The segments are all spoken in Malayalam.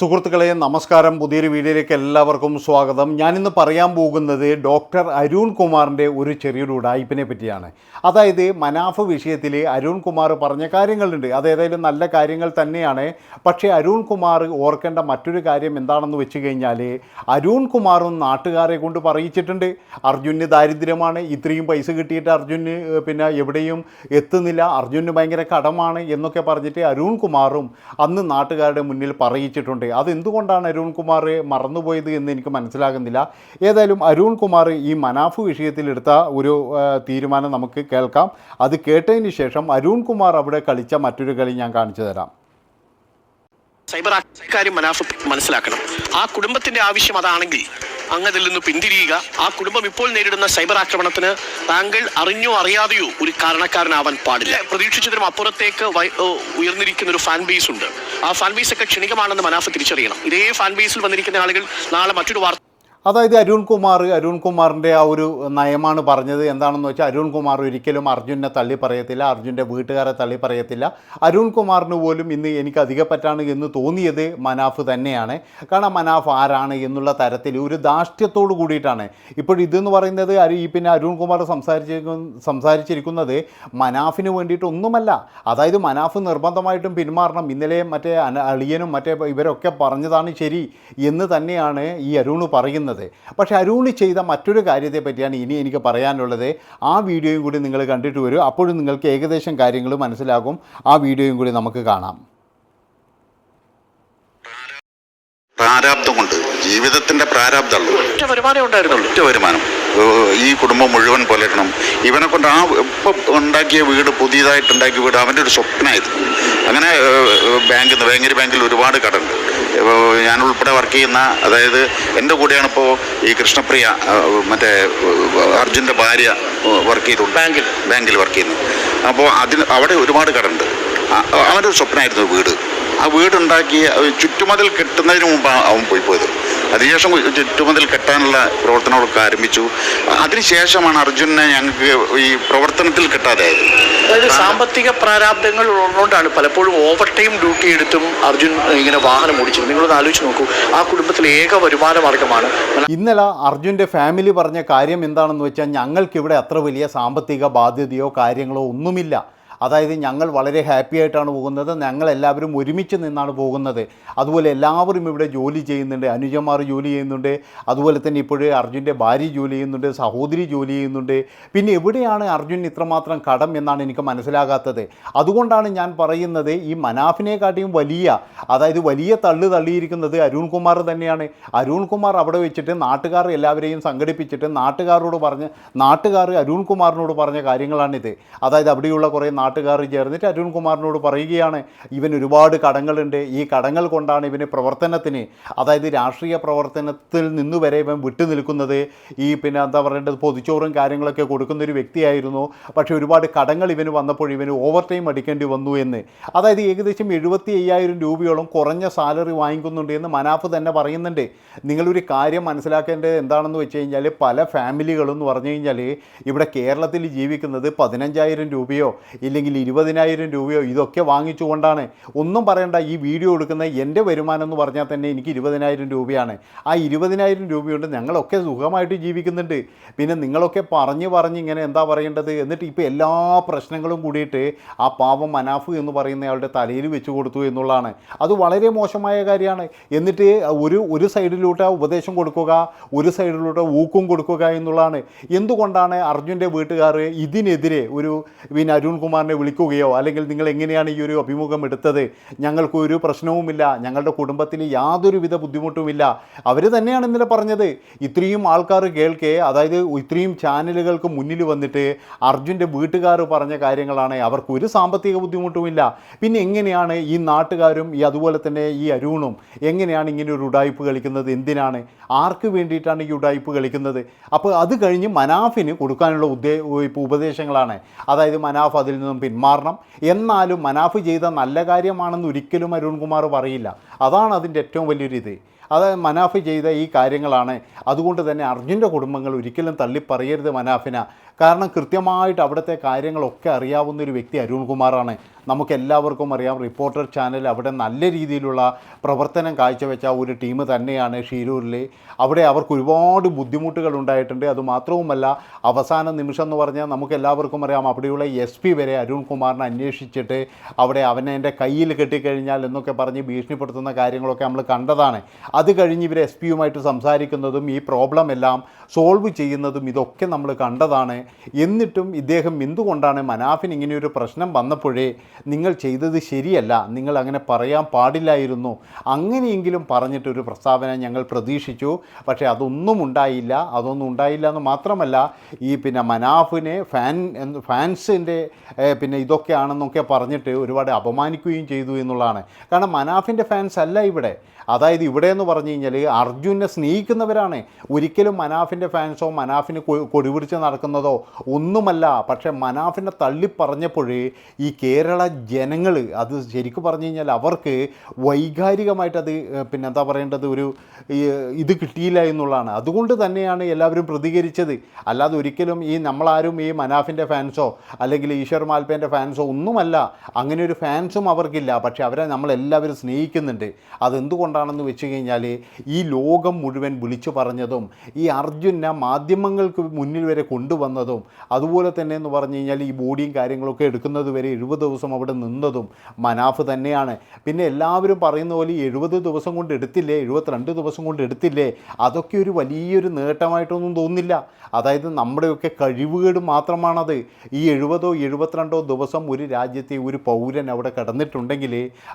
സുഹൃത്തുക്കളെ നമസ്കാരം. പുതിയൊരു വീഡിയോയിലേക്ക് എല്ലാവർക്കും സ്വാഗതം. ഞാനിന്ന് പറയാൻ പോകുന്നത് ഡോക്ടർ അരുൺ കുമാറിന്റെ ഒരു ചെറിയൊരു ഉടായ്പിനെ പറ്റിയാണ്. അതായത് മനാഫ് വിഷയത്തിൽ അരുൺ കുമാർ പറഞ്ഞ കാര്യങ്ങളുണ്ട്. അത് ഏതായാലും നല്ല കാര്യങ്ങൾ തന്നെയാണ്. പക്ഷേ അരുൺ കുമാർ ഓർക്കേണ്ട മറ്റൊരു കാര്യം എന്താണെന്ന് വെച്ച് കഴിഞ്ഞാൽ അരുൺ കുമാറും നാട്ടുകാരെ കൊണ്ട് പറയിച്ചിട്ടുണ്ട്. അർജുന് ദാരിദ്ര്യമാണ്. ഇത്രയും പൈസ കിട്ടിയിട്ട് അർജുന് പിന്നെ എവിടെയും എത്തുന്നില്ല. അർജുന് ഭയങ്കര കടമാണ് എന്നൊക്കെ പറഞ്ഞിട്ട് അരുൺ കുമാറും അന്ന് നാട്ടുകാരുടെ മുന്നിൽ പറയിച്ചിട്ടുണ്ട്. അതെന്തുകൊണ്ടാണ് അരുൺ കുമാർ മറന്നുപോയത് എന്ന് എനിക്ക് മനസ്സിലാകുന്നില്ല. ഏതായാലും അരുൺ കുമാർ ഈ മനാഫ് വിഷയത്തിലെടുത്ത ഒരു തീരുമാനം നമുക്ക് കേൾക്കാം. അത് കേട്ടതിന് ശേഷം അരുൺ കുമാർ അവിടെ കളിച്ച മറ്റൊരു കളി ഞാൻ കാണിച്ചു തരാം. സൈബർ കാര്യം മനാഫ് മനസ്സിലാക്കണം. ആ കുടുംബത്തിന്റെ ആവശ്യം അതാണെങ്കിൽ അങ്ങ് അതിൽ നിന്ന് പിന്തിരിയുക. ആ കുടുംബം ഇപ്പോൾ നേരിടുന്ന സൈബർ ആക്രമണത്തിന് താങ്കൾ അറിഞ്ഞോ അറിയാതെയോ ഒരു കാരണക്കാരനാവാൻ പാടില്ല. പ്രതീക്ഷിച്ചതിനും അപ്പുറത്തേക്ക് ഉയർന്നിരിക്കുന്ന ഒരു ഫാൻ ബേസ് ഉണ്ട്. ആ ഫാൻ ബേസ് ഒക്കെ ക്ഷണികമാണെന്ന് മനാഫ് തിരിച്ചറിയണം. ഇതേ ഫാൻ ബേസിൽ വന്നിരിക്കുന്ന ആളുകൾ നാളെ മറ്റൊരു വാർത്ത അതായത് അരുൺ കുമാർ അരുൺ കുമാറിന്റെ ആ ഒരു നയമാണ് പറഞ്ഞത്. എന്താണെന്ന് വെച്ചാൽ അരുൺ കുമാർ ഒരിക്കലും അർജുനെ തള്ളി പറയത്തില്ല അർജുന്റെ വീട്ടുകാരെ തള്ളി പറയത്തില്ല. അരുൺ കുമാറിന് പോലും ഇന്ന് എനിക്ക് അധികപ്പറ്റാണ് എന്ന് തോന്നിയത് മനാഫ് തന്നെയാണ്. കാരണം മനാഫ് ആരാണ് എന്നുള്ള തരത്തിൽ ഒരു ധാർഷ്ട്യത്തോട് കൂടിയിട്ടാണ്. ഇപ്പോൾ ഇതെന്ന് പറയുന്നത് ഈ പിന്നെ അരുൺ കുമാർ സംസാരിച്ചിരിക്കുന്ന സംസാരിച്ചിരിക്കുന്നത് മനാഫിന് വേണ്ടിയിട്ട് ഒന്നുമല്ല അതായത് മനാഫ് നിർബന്ധമായിട്ടും പിന്മാറണം. ഇന്നലെ മറ്റേ അളിയനും മറ്റേ ഇവരൊക്കെ പറഞ്ഞതാണ് ശരി എന്ന് തന്നെയാണ് ഈ അരുൺ പറയുന്നത്. പക്ഷേ അരുളി ചെയ്ത മറ്റൊരു കാര്യത്തെ പറ്റിയാണ് ഇനി എനിക്ക് പറയാനുള്ളത്. ആ വീഡിയോയും കൂടി നിങ്ങൾ കണ്ടിട്ട് വരും. അപ്പോഴും നിങ്ങൾക്ക് ഏകദേശം കാര്യങ്ങൾ മനസ്സിലാകും. ആ വീഡിയോയും കൂടി നമുക്ക് കാണാം. പ്രാരാബ്ദം കൊണ്ട് ജീവിതത്തിന്റെ പ്രാരാബ്ദമുള്ളൂ ഒറ്റ വരുമാനം ഉണ്ടായിരുന്നുള്ളൂ. ഒറ്റ വരുമാനം. ഈ കുടുംബം മുഴുവൻ പുലരണം. ഇവനെ കൊണ്ട് ആ ഇപ്പം ഉണ്ടാക്കിയ വീട് പുതിയതായിട്ട് ഉണ്ടാക്കിയ വീട് അവന്റെ ഒരു സ്വപ്നമായിരുന്നു അങ്ങനെ ബാങ്കിൽ നിന്ന് വേങ്ങരി ബാങ്കിൽ ഒരുപാട് കടണ്ട് ഏഹ്, ഞാൻ ഉൾപ്പെടെ വർക്ക് ചെയ്യുന്ന അതായത് എന്റെ കൂടെയാണ് ഇപ്പോൾ ഈ കൃഷ്ണപ്രിയ മറ്റേ അർജുന്റെ ഭാര്യ വർക്ക് ചെയ്തുകൊണ്ട് ബാങ്കിൽ. ബാങ്കിൽ വർക്ക് ചെയ്യുന്നു. അപ്പോൾ അതിന് അവിടെ ഒരുപാട് കടണ്ട് ആ- അവന്റെ ഒരു സ്വപ്നമായിരുന്നു വീട്. ആ വീടുണ്ടാക്കി അത് ചുറ്റുമതിൽ കെട്ടുന്നതിന് മുമ്പ് അവൻ പോയി പോയത്. അതിനുശേഷം ചുറ്റുമതിൽ കെട്ടാനുള്ള പ്രവർത്തനങ്ങളൊക്കെ ആരംഭിച്ചു. അതിനുശേഷമാണ് അർജുനെ ഞങ്ങൾക്ക് ഈ പ്രവർത്തനത്തിൽ കിട്ടാതായത്. അതായത് സാമ്പത്തിക പ്രാരാബ്ദങ്ങൾ ഉള്ളതുകൊണ്ടാണ് പലപ്പോഴും ഓവർ ടൈം ഡ്യൂട്ടി എടുത്തും അർജുൻ ഇങ്ങനെ വാഹനം ഓടിച്ചത് നിങ്ങളൊന്ന് ആലോചിച്ച് നോക്കൂ. ആ കുടുംബത്തിലെ ഏക വരുമാന മാർഗമാണ്. ഇന്നലെ അർജുന്റെ ഫാമിലി പറഞ്ഞ കാര്യം എന്താണെന്ന് വെച്ചാൽ ഞങ്ങൾക്കിവിടെ അത്ര വലിയ സാമ്പത്തിക ബാധ്യതയോ കാര്യങ്ങളോ ഒന്നുമില്ല. അതായത് ഞങ്ങൾ വളരെ ഹാപ്പി ആയിട്ടാണ് പോകുന്നത്. ഞങ്ങൾ എല്ലാവരും ഒരുമിച്ച് നിന്നാണ് പോകുന്നത്. അതുപോലെ എല്ലാവരും ഇവിടെ ജോലി ചെയ്യുന്നുണ്ട്. അനുജന്മാർ ജോലി ചെയ്യുന്നുണ്ട്. അതുപോലെ തന്നെ ഇപ്പോഴേ അർജുന്റെ ഭാര്യ ജോലി ചെയ്യുന്നുണ്ട്. സഹോദരി ജോലി ചെയ്യുന്നുണ്ട്. പിന്നെ എവിടെയാണ് അർജുൻ ഇത്രമാത്രം കടം എന്നാണ് എനിക്ക് മനസ്സിലാകാത്തത്. അതുകൊണ്ടാണ് ഞാൻ പറയുന്നത് ഈ മനാഫിനെക്കാട്ടിയും വലിയ അതായത് വലിയ തള്ളു തള്ളിയിരിക്കുന്നത് അരുൺ കുമാർ തന്നെയാണ്. അരുൺകുമാർ അവിടെ വെച്ചിട്ട് നാട്ടുകാർ എല്ലാവരെയും സംഘടിപ്പിച്ചിട്ട് നാട്ടുകാരോട് പറഞ്ഞ് നാട്ടുകാർ അരുൺകുമാറിനോട് പറഞ്ഞ കാര്യങ്ങളാണിത്. അതായത് അവിടെയുള്ള കുറേ നാട്ടുകാർ ചേർന്നിട്ട് അരുൺകുമാറിനോട് പറയുകയാണ് ഇവൻ ഒരുപാട് കടങ്ങളുണ്ട്. ഈ കടങ്ങൾ കൊണ്ടാണ് ഇവന് പ്രവർത്തനത്തിന് അതായത് രാഷ്ട്രീയ പ്രവർത്തനത്തിൽ നിന്ന് വരെ ഇവൻ വിട്ടു നിൽക്കുന്നത്. ഈ പിന്നെ എന്താ പറയേണ്ടത്? പൊതിച്ചോറും കാര്യങ്ങളൊക്കെ കൊടുക്കുന്ന ഒരു വ്യക്തിയായിരുന്നു. പക്ഷേ ഒരുപാട് കടങ്ങൾ ഇവന് വന്നപ്പോൾ ഇവന് ഓവർ ടൈം അടിക്കേണ്ടി വന്നു എന്ന്. അതായത് ഏകദേശം എഴുപത്തി അയ്യായിരം രൂപയോളം കുറഞ്ഞ സാലറി വാങ്ങിക്കുന്നുണ്ട് എന്ന് മനാഫ് തന്നെ പറയുന്നുണ്ട്. നിങ്ങളൊരു കാര്യം മനസ്സിലാക്കേണ്ടത് എന്താണെന്ന് വെച്ച് കഴിഞ്ഞാൽ പല ഫാമിലികളും എന്ന് പറഞ്ഞു കഴിഞ്ഞാൽ ഇവിടെ കേരളത്തിൽ ജീവിക്കുന്നത് പതിനഞ്ചായിരം രൂപയോ ഇല്ലെങ്കിൽ ഇരുപതിനായിരം രൂപയോ ഇതൊക്കെ വാങ്ങിച്ചുകൊണ്ടാണ്. ഒന്നും പറയണ്ട ഈ വീഡിയോ എടുക്കുന്ന എന്റെ വരുമാനം എന്ന് പറഞ്ഞാൽ തന്നെ എനിക്ക് ഇരുപതിനായിരം രൂപയാണ്. ആ ഇരുപതിനായിരം രൂപയുണ്ട് ഞങ്ങളൊക്കെ സുഖമായിട്ട് ജീവിക്കുന്നുണ്ട്. പിന്നെ നിങ്ങളൊക്കെ പറഞ്ഞ് പറഞ്ഞ് ഇങ്ങനെ എന്താ പറയേണ്ടത്? എന്നിട്ട് ഇപ്പോൾ എല്ലാ പ്രശ്നങ്ങളും കൂടിയിട്ട് ആ പാവം മനാഫ് എന്ന് പറയുന്ന പറയുന്നയാളുടെ തലയിൽ വെച്ച് കൊടുത്തു എന്നുള്ളതാണ്. അത് വളരെ മോശമായ കാര്യമാണ്. എന്നിട്ട് ഒരു ഒരു സൈഡിലോട്ട് ഉപദേശം കൊടുക്കുക ഒരു സൈഡിലോട്ട് ഊക്കും കൊടുക്കുക എന്നുള്ളതാണ്. എന്തുകൊണ്ടാണ് അർജുന്റെ വീട്ടുകാർ ഇതിനെതിരെ ഒരു പിന്നെ അരുൺ കുമാറിനെ വിളിക്കുകയോ അല്ലെങ്കിൽ നിങ്ങൾ എങ്ങനെയാണ് ഈ ഒരു അഭിമുഖം എടുത്തത്? ഞങ്ങൾക്ക് ഒരു പ്രശ്നവുമില്ല. ഞങ്ങളുടെ കുടുംബത്തിൽ യാതൊരുവിധ ബുദ്ധിമുട്ടുമില്ല. അവർ തന്നെയാണ് ഇന്നലെ പറഞ്ഞത്. ഇത്രയും ആൾക്കാർ കേൾക്കെ അതായത് ഇത്രയും ചാനലുകൾക്ക് മുന്നിൽ വന്നിട്ട് അർജുന്റെ വീട്ടുകാർ പറഞ്ഞ കാര്യങ്ങളാണ്. അവർക്ക് ഒരു സാമ്പത്തിക ബുദ്ധിമുട്ടുമില്ല. പിന്നെ എങ്ങനെയാണ് ഈ നാട്ടുകാരും ഈ അതുപോലെ തന്നെ ഈ അരുണും എങ്ങനെയാണ് ഇങ്ങനെ ഒരു ഉടായ്പ് കളിക്കുന്നത്? എന്തിനാണ്? ആർക്ക് വേണ്ടിയിട്ടാണ് ഈ ഉടായ്പ് കളിക്കുന്നത്? അപ്പോൾ അത് കഴിഞ്ഞ് മനാഫിന് കൊടുക്കാനുള്ള ഉദ്ദേ ഉപദേശങ്ങളാണ്. അതായത് മനാഫ് അതിൽ നിന്നും പിന്മാറണം. എന്നാലും മനാഫ് ചെയ്ത നല്ല കാര്യമാണെന്ന് ഒരിക്കലും അരുൺകുമാർ പറയില്ല. അതാണ് അതിന്റെ ഏറ്റവും വലിയൊരു ഇത്. അത് മനാഫ് ചെയ്ത ഈ കാര്യങ്ങളാണ്. അതുകൊണ്ട് തന്നെ അർജുന്റെ കുടുംബങ്ങൾ ഒരിക്കലും തള്ളിപ്പറയരുത് മനാഫിന. കാരണം കൃത്യമായിട്ട് അവിടുത്തെ കാര്യങ്ങളൊക്കെ അറിയാവുന്ന ഒരു വ്യക്തി അരുൺകുമാറാണ്. നമുക്കെല്ലാവർക്കും അറിയാം റിപ്പോർട്ടർ ചാനൽ അവിടെ നല്ല രീതിയിലുള്ള പ്രവർത്തനം കാഴ്ചവെച്ച ഒരു ടീം തന്നെയാണ് ഷീരൂരിൽ അവിടെ അവർക്ക് ഒരുപാട് ബുദ്ധിമുട്ടുകൾ ഉണ്ടായിട്ടുണ്ട്. അതുമാത്രവുമല്ല അവസാന നിമിഷം എന്ന് പറഞ്ഞാൽ നമുക്ക് എല്ലാവർക്കും അറിയാം അവിടെയുള്ള എസ് പി വരെ അരുൺകുമാറിനെ അന്വേഷിച്ചിട്ട് അവിടെ അവനെ എന്റെ കയ്യിൽ കെട്ടിക്കഴിഞ്ഞാൽ എന്നൊക്കെ പറഞ്ഞ് ഭീഷണിപ്പെടുത്തുന്ന കാര്യങ്ങളൊക്കെ നമ്മൾ കണ്ടതാണ്. അത് കഴിഞ്ഞ് ഇവർ എസ് പിയുമായിട്ട് സംസാരിക്കുന്നതും ഈ പ്രോബ്ലം എല്ലാം സോൾവ് ചെയ്യുന്നതും ഇതൊക്കെ നമ്മൾ കണ്ടതാണ്. എന്നിട്ടും ഇദ്ദേഹം എന്തുകൊണ്ടാണ് മനാഫിന് ഇങ്ങനെയൊരു പ്രശ്നം വന്നപ്പോഴേ നിങ്ങൾ ചെയ്തത് ശരിയല്ല നിങ്ങൾ അങ്ങനെ പറയാൻ പാടില്ലായിരുന്നു അങ്ങനെയെങ്കിലും പറഞ്ഞിട്ടൊരു പ്രസ്താവന ഞങ്ങൾ പ്രതീക്ഷിച്ചു. പക്ഷേ അതൊന്നും ഉണ്ടായില്ല. അതൊന്നും ഉണ്ടായില്ല എന്ന് മാത്രമല്ല ഈ പിന്നെ മനാഫിനെ ഫാൻ ഫാൻസിന്റെ പിന്നെ ഇതൊക്കെയാണെന്നൊക്കെ പറഞ്ഞിട്ട് ഒരുപാട് അപമാനിക്കുകയും ചെയ്തു എന്നുള്ളതാണ്. കാരണം മനാഫിന്റെ ഫാൻസ് അല്ല ഇവിടെ. അതായത് ഇവിടെ എന്ന് പറഞ്ഞു കഴിഞ്ഞാൽ അർജുനെ സ്നേഹിക്കുന്നവരാണ്. ഒരിക്കലും മനാഫിന്റെ ഫാൻസോ മനാഫിന് കൊടിപിടിച്ച് നടക്കുന്നതോ ഒന്നുമല്ല. പക്ഷേ മനാഫിനെ തള്ളി പറഞ്ഞപ്പോഴേ ഈ കേരള ജനങ്ങൾ അത് ശരിക്കും പറഞ്ഞു കഴിഞ്ഞാൽ അവർക്ക് വൈകാരികമായിട്ട് പിന്നെ എന്താ പറയേണ്ടത്? ഒരു ഇത് കിട്ടിയില്ല എന്നുള്ളതാണ്. അതുകൊണ്ട് തന്നെയാണ് എല്ലാവരും പ്രതികരിച്ചത്. അല്ലാതെ ഒരിക്കലും ഈ നമ്മളാരും ഈ മനാഫിന്റെ ഫാൻസോ അല്ലെങ്കിൽ ഈശ്വർ മാൽപ്പേന്റെ ഫാൻസോ ഒന്നുമല്ല. അങ്ങനെ ഒരു ഫാൻസും അവർക്കില്ല. പക്ഷേ അവരെ നമ്മളെല്ലാവരും സ്നേഹിക്കുന്നുണ്ട്. അതെന്തുകൊണ്ടാണെന്ന് വെച്ച് കഴിഞ്ഞാൽ ഈ ലോകം മുഴുവൻ വിളിച്ചു പറഞ്ഞതും ഈ അർജുനെ മാധ്യമങ്ങൾക്ക് മുന്നിൽ വരെ കൊണ്ടുവന്നതും അതുപോലെ തന്നെ എന്ന് പറഞ്ഞു കഴിഞ്ഞാൽ ഈ ബോഡിയും കാര്യങ്ങളൊക്കെ എടുക്കുന്നത് വരെ എഴുപത് ദിവസം അവിടെ നിന്നതും മനാഫ് തന്നെയാണ്. പിന്നെ എല്ലാവരും പറയുന്ന പോലെ എഴുപത് ദിവസം കൊണ്ട് എടുത്തില്ലേ എഴുപത്തിരണ്ട് ദിവസം കൊണ്ട് എടുത്തില്ലേ അതൊക്കെ ഒരു വലിയൊരു നേട്ടമായിട്ടൊന്നും തോന്നില്ല. അതായത് നമ്മുടെയൊക്കെ കഴിവുകേട് മാത്രമാണത്. ഈ എഴുപതോ എഴുപത്തിരണ്ടോ ദിവസം ഒരു രാജ്യത്തെ ഒരു പൗരൻ അവിടെ കിടന്നിട്ടുണ്ടെങ്കിൽ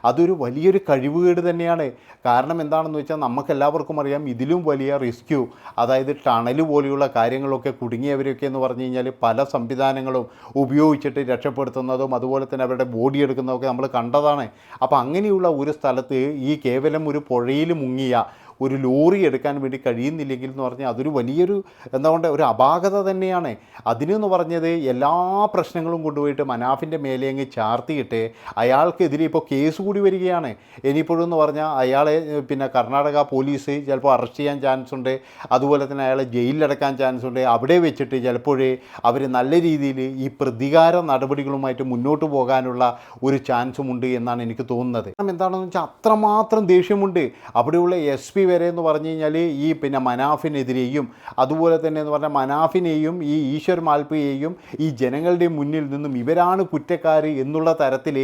അതൊരു വലിയൊരു കഴിവുകേട് തന്നെയാണ്. കാരണം എന്താണെന്ന് വെച്ചാൽ നമുക്ക് എല്ലാവർക്കും അറിയാം ഇതിലും വലിയ റിസ്ക്യൂ അതായത് ടണൽ പോലെയുള്ള കാര്യങ്ങളൊക്കെ കുടുങ്ങിയവരൊക്കെ എന്ന് പറഞ്ഞു കഴിഞ്ഞാൽ പല സംവിധാനങ്ങളും ഉപയോഗിച്ചിട്ട് രക്ഷപ്പെടുത്തുന്നതും അതുപോലെ തന്നെ അവരുടെ ബോഡി എടുക്കുന്നതൊക്കെ നമ്മൾ കണ്ടതാണ്. അപ്പോൾ അങ്ങനെയുള്ള ഒരു സ്ഥലത്ത് ഈ കേവലം ഒരു പുഴയിൽ മുങ്ങിയ ഒരു ലോറി എടുക്കാൻ വേണ്ടി കഴിയുന്നില്ലെങ്കിൽ എന്ന് പറഞ്ഞാൽ അതൊരു വലിയൊരു എന്താ ഒരു അപാകത തന്നെയാണ്. അതിനെന്ന് പറഞ്ഞത് എല്ലാ പ്രശ്നങ്ങളും കൊണ്ടുപോയിട്ട് മനാഫിന്റെ മേലെ അങ്ങ് ചാർത്തിയിട്ട് അയാൾക്കെതിരെ ഇപ്പോൾ കേസ് കൂടി വരികയാണ്. ഇനിയിപ്പോഴെന്ന് പറഞ്ഞാൽ അയാളെ പിന്നെ കർണാടക പോലീസ് ചിലപ്പോൾ അറസ്റ്റ് ചെയ്യാൻ ചാൻസ് ഉണ്ട്. അതുപോലെ തന്നെ അയാളെ ജയിലിലടക്കാൻ ചാൻസ് ഉണ്ട്. അവിടെ വെച്ചിട്ട് ചിലപ്പോഴേ അവർ നല്ല രീതിയിൽ ഈ പ്രതികാര നടപടികളുമായിട്ട് മുന്നോട്ട് പോകാനുള്ള ഒരു ചാൻസും ഉണ്ട് എന്നാണ് എനിക്ക് തോന്നുന്നത്. എന്താണെന്ന് വെച്ചാൽ അത്രമാത്രം ദേഷ്യമുണ്ട്. അവിടെയുള്ള എസ് പി വരെ എന്ന് പറഞ്ഞു കഴിഞ്ഞാൽ ഈ പിന്നെ മനാഫിനെതിരെയും അതുപോലെ തന്നെ എന്ന് പറഞ്ഞാൽ മനാഫിനെയും ഈ ഈശ്വർ മാൽപ്പയെയും ഈ ജനങ്ങളുടെ മുന്നിൽ നിന്നും ഇവരാണ് കുറ്റക്കാർ എന്നുള്ള തരത്തിൽ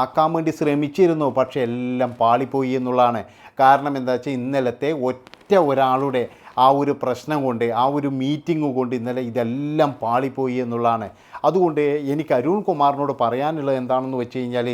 ആക്കാൻ വേണ്ടി ശ്രമിച്ചിരുന്നു. പക്ഷേ എല്ലാം പാളിപ്പോയി എന്നുള്ളതാണ്. കാരണം എന്താ വെച്ചാൽ ഇന്നലത്തെ ഒറ്റ ഒരാളുടെ ആ ഒരു പ്രശ്നം കൊണ്ട് ആ ഒരു മീറ്റിംഗ് കൊണ്ട് ഇന്നലെ ഇതെല്ലാം പാളിപ്പോയി എന്നുള്ളതാണ്. അതുകൊണ്ട് എനിക്ക് അരുൺ കുമാറിനോട് പറയാനുള്ളത് എന്താണെന്ന് വെച്ച് കഴിഞ്ഞാൽ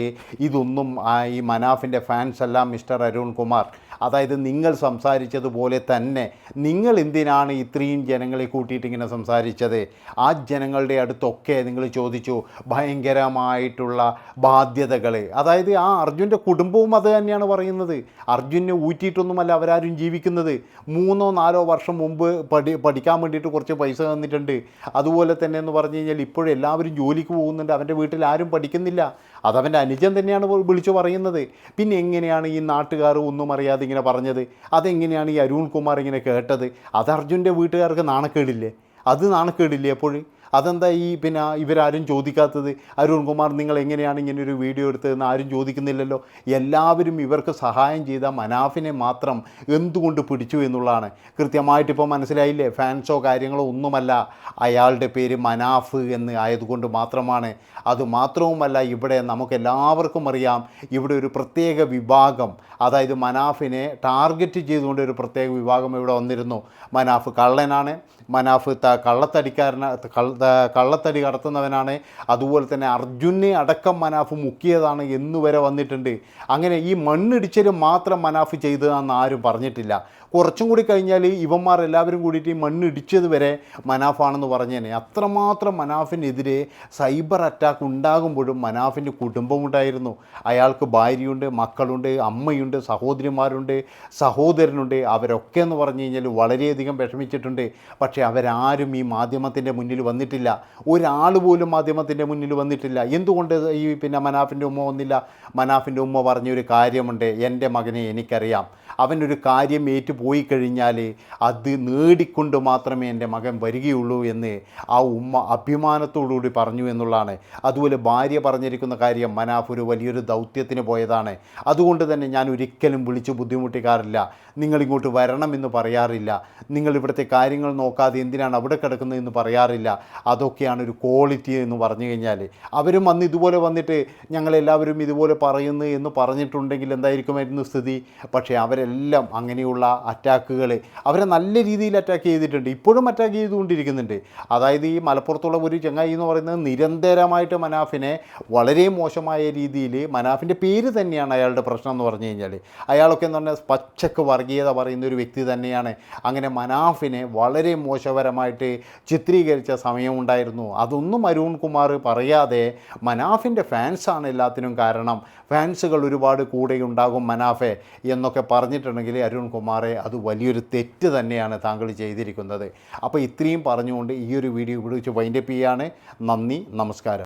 ഇതൊന്നും ഈ മനാഫിന്റെ ഫാൻസ് അല്ല മിസ്റ്റർ അരുൺ കുമാർ. അതായത് നിങ്ങൾ സംസാരിച്ചതുപോലെ തന്നെ നിങ്ങൾ എന്തിനാണ് ഇത്രയും ജനങ്ങളെ കൂട്ടിയിട്ട് ഇങ്ങനെ സംസാരിച്ചത്? ആ ജനങ്ങളുടെ അടുത്തൊക്കെ നിങ്ങൾ ചോദിച്ചു ഭയങ്കരമായിട്ടുള്ള ബാധ്യതകൾ അതായത് ആ അർജുന്റെ കുടുംബവും അത് തന്നെയാണ് പറയുന്നത്. അർജുനെ ഊറ്റിയിട്ടൊന്നുമല്ല അവരാരും ജീവിക്കുന്നത്. മൂന്നോ നാലോ വർഷം മുമ്പ് പഠി പഠിക്കാൻ വേണ്ടിയിട്ട് കുറച്ച് പൈസ തന്നിട്ടുണ്ട്. അതുപോലെ തന്നെ എന്ന് പറഞ്ഞു കഴിഞ്ഞാൽ ഇപ്പോഴെല്ലാവരും ജോലിക്ക് പോകുന്നുണ്ട്. അവന്റെ വീട്ടിൽ ആരും പഠിക്കുന്നില്ല. അതവന്റെ അനുജൻ തന്നെയാണ് വിളിച്ചു പറയുന്നത്. പിന്നെ എങ്ങനെയാണ് ഈ നാട്ടുകാർ ഒന്നും അറിയാതെ ഇങ്ങനെ പറഞ്ഞത്? അതെങ്ങനെയാണ് ഈ അരുൺ കുമാർ ഇങ്ങനെ കേട്ടത്? അത് അർജുന്റെ വീട്ടുകാർക്ക് നാണക്കേടില്ലേ? അത് നാണക്കേടില്ലേ അപ്പോൾ അതെന്താ ഈ പിന്നെ ഇവരാരും ചോദിക്കാത്തത്? അരുൺകുമാർ നിങ്ങൾ എങ്ങനെയാണ് ഇങ്ങനെ ഒരു വീഡിയോ എടുത്തതെന്ന് ആരും ചോദിക്കുന്നില്ലല്ലോ? എല്ലാവരും ഇവർക്ക് സഹായം ചെയ്ത മനാഫിനെ മാത്രം എന്തുകൊണ്ട് പിടിച്ചു എന്നുള്ളതാണ്. കൃത്യമായിട്ട് ഇപ്പോൾ മനസ്സിലായില്ലേ? ഫാൻസോ കാര്യങ്ങളോ ഒന്നുമല്ല. അയാളുടെ പേര് മനാഫ് എന്ന് ആയതുകൊണ്ട് മാത്രമാണ്. അതുമാത്രവുമല്ല ഇവിടെ നമുക്ക് എല്ലാവർക്കും അറിയാം ഇവിടെ ഒരു പ്രത്യേക വിഭാഗം അതായത് മനാഫിനെ ടാർഗറ്റ് ചെയ്തുകൊണ്ട് ഒരു പ്രത്യേക വിഭാഗം ഇവിടെ വന്നിരുന്നു. മനാഫ് കള്ളനാണ്. മനാഫ് ത കള്ളത്തടിക്കാരന കള്ള കള്ളത്തടി കടത്തുന്നവനാണ്. അതുപോലെ തന്നെ അർജുനെ അടക്കം മനാഫ് മുക്കിയതാണ് എന്നുവരെ വന്നിട്ടുണ്ട്. അങ്ങനെ ഈ മണ്ണിടിച്ചൽ മാത്രം മനാഫ് ചെയ്തതാണെന്ന് ആരും പറഞ്ഞിട്ടില്ല. കുറച്ചും കൂടി കഴിഞ്ഞാൽ ഇവന്മാർ എല്ലാവരും കൂടിയിട്ട് ഈ മണ്ണിടിച്ചത് വരെ മനാഫാണെന്ന് പറഞ്ഞേനെ. അത്രമാത്രം മനാഫിനെതിരെ സൈബർ അറ്റാക്ക് ഉണ്ടാകുമ്പോഴും മനാഫിന്റെ കുടുംബമുണ്ടായിരുന്നു അയാൾക്ക് ഭാര്യയുണ്ട് മക്കളുണ്ട് അമ്മയുണ്ട് സഹോദരിമാരുണ്ട് സഹോദരനുണ്ട്. അവരൊക്കെ എന്ന് പറഞ്ഞു കഴിഞ്ഞാൽ വളരെയധികം വിഷമിച്ചിട്ടുണ്ട്. പക്ഷേ അവരാരും ഈ മാധ്യമത്തിന്റെ മുന്നിൽ വന്നിട്ട് വന്നിട്ടില്ല. ഒരാൾ പോലും മാധ്യമത്തിന്റെ മുന്നിൽ വന്നിട്ടില്ല. എന്തുകൊണ്ട് ഈ പിന്നെ മനാഫിന്റെ ഉമ്മ വന്നില്ല? മനാഫിന്റെ ഉമ്മ പറഞ്ഞൊരു കാര്യമുണ്ട്. എന്റെ മകനെ എനിക്കറിയാം. അവനൊരു കാര്യം ഏറ്റുപോയി കഴിഞ്ഞാൽ അത് നേടിക്കൊണ്ട് മാത്രമേ എന്റെ മകൻ വരികയുള്ളൂ എന്ന് ആ ഉമ്മ അഭിമാനത്തോടുകൂടി പറഞ്ഞു എന്നുള്ളതാണ്. അതുപോലെ ഭാര്യ പറഞ്ഞിരിക്കുന്ന കാര്യം മനാഫ് ഒരു വലിയൊരു ദൗത്യത്തിന് പോയതാണ്. അതുകൊണ്ട് തന്നെ ഞാൻ ഒരിക്കലും വിളിച്ചു ബുദ്ധിമുട്ടിക്കാറില്ല. നിങ്ങളിങ്ങോട്ട് വരണമെന്ന് പറയാറില്ല. നിങ്ങൾ ഇവിടുത്തെ കാര്യങ്ങൾ നോക്കാതെ എന്തിനാണ് അവിടെ കിടക്കുന്നതെന്ന് പറയാറില്ല. അതൊക്കെയാണ് ഒരു ക്വാളിറ്റി എന്ന് പറഞ്ഞു കഴിഞ്ഞാൽ അവരും വന്ന് ഇതുപോലെ വന്നിട്ട് ഞങ്ങളെല്ലാവരും ഇതുപോലെ പറയുന്നു എന്ന് പറഞ്ഞിട്ടുണ്ടെങ്കിൽ എന്തായിരിക്കുമായിരുന്നു സ്ഥിതി? പക്ഷേ അവരെല്ലാം അങ്ങനെയുള്ള അറ്റാക്കുകൾ അവരെ നല്ല രീതിയിൽ അറ്റാക്ക് ചെയ്തിട്ടുണ്ട്. ഇപ്പോഴും അറ്റാക്ക് ചെയ്തുകൊണ്ടിരിക്കുന്നുണ്ട്. അതായത് ഈ മലപ്പുറത്തുള്ള ഒരു ചങ്ങായി എന്ന് പറയുന്നത് നിരന്തരമായിട്ട് മനാഫിനെ വളരെ മോശമായ രീതിയിൽ മനാഫിന്റെ പേര് തന്നെയാണ് അയാളുടെ പ്രശ്നം എന്ന് പറഞ്ഞു കഴിഞ്ഞാൽ അയാളൊക്കെ എന്ന് പറഞ്ഞാൽ പച്ചക്ക് വർഗീയത പറയുന്ന ഒരു വ്യക്തി തന്നെയാണ്. അങ്ങനെ മനാഫിനെ വളരെ മോശപരമായിട്ട് ചിത്രീകരിച്ച സമയമുണ്ടായിരുന്നു. അതൊന്നും അരുൺ കുമാർ പറയാതെ മനാഫിന്റെ ഫാൻസാണ് എല്ലാത്തിനും കാരണം. ഫാൻസുകൾ ഒരുപാട് കൂടെ ഉണ്ടാകും മനാഫെ എന്നൊക്കെ പറഞ്ഞിട്ടുണ്ടെങ്കിൽ അരുൺ കുമാറെ അത് വലിയൊരു തെറ്റ് തന്നെയാണ് താങ്കൾ ചെയ്തിരിക്കുന്നത്. അപ്പോൾ ഇത്രയും പറഞ്ഞുകൊണ്ട് ഈ ഒരു വീഡിയോ ഇവിടെ വൈൻഡപ്പ് ചെയ്യാണ് നന്ദി നമസ്കാരം.